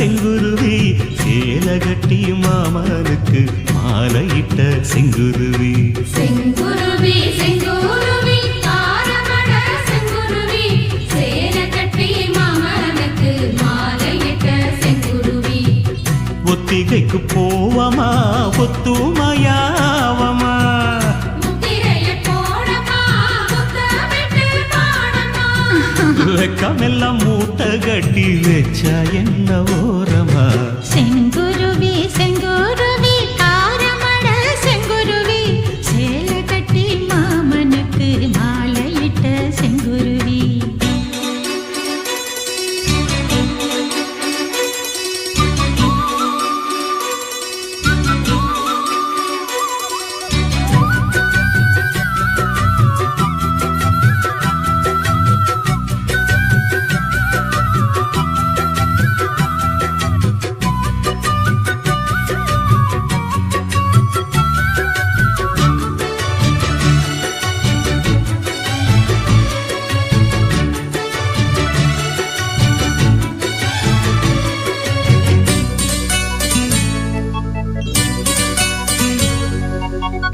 செங்குருவி செங்குருவி சேலகட்டி மாமனுக்கு மாலையிட்ட செங்குருவி. செங்குருவி செங்குருவி ஆரமட செங்குருவி சேல கட்டி மாமனுக்கு மாலையிட்ட செங்குருவி. ஒத்திகைக்கு போவமா ஒத்துமையாவமா வச்சா என்ன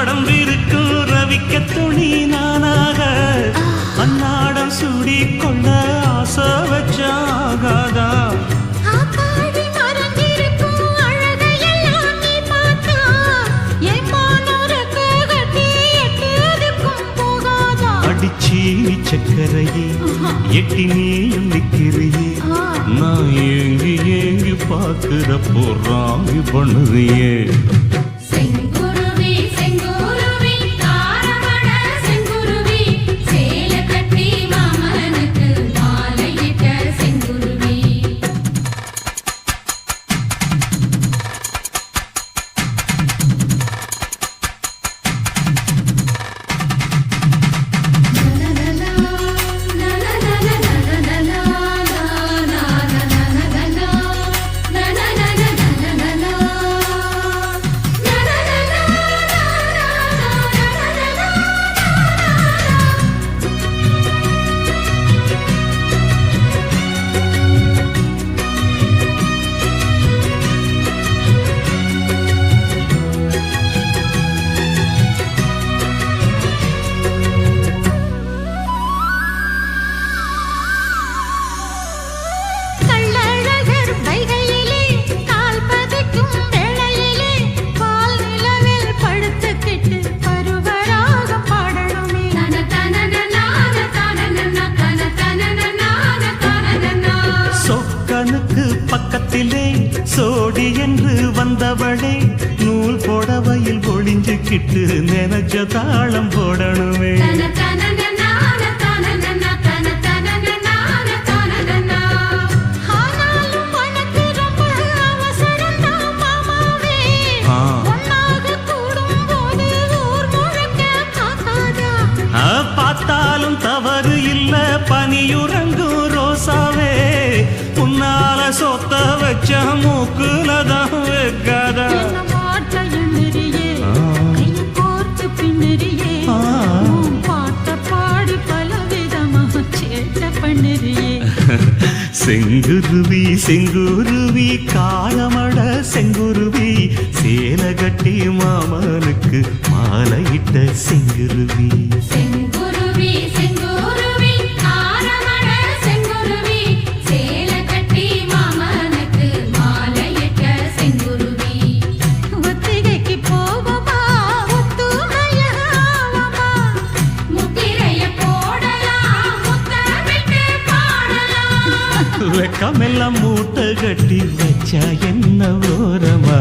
உடம்பிருக்கும் ரவிக்க துணி நானாக. அன்னாடம் சூடி கொள்ள ஆசை வச்சாகாதா? அடிச்சி சக்கரையே எட்டி நீயும் நிக்கிறியே. நான் ஏங்கி ஏங்கி பார்க்கிறப்போ ராங்கி பண்ணுறியே. சொக்கனுக்கு பக்கத்திலே சோடி என்று வந்தவளே நூல் புடவையில் ஒளிஞ்சுக்கிட்டு நினைச்ச தாளம் போடணுமே. பலவிதமா சேட்டை பண்ணுறியே? செங்குருவி செங்குருவி காலமட செங்குருவி சேலகட்டி மாமனுக்கு மாலையிட்ட செங்குருவி. செங்குருவி. வெக்கமெல்லாம் மூட்டை கட்டி வச்சா என்ன ஓரமா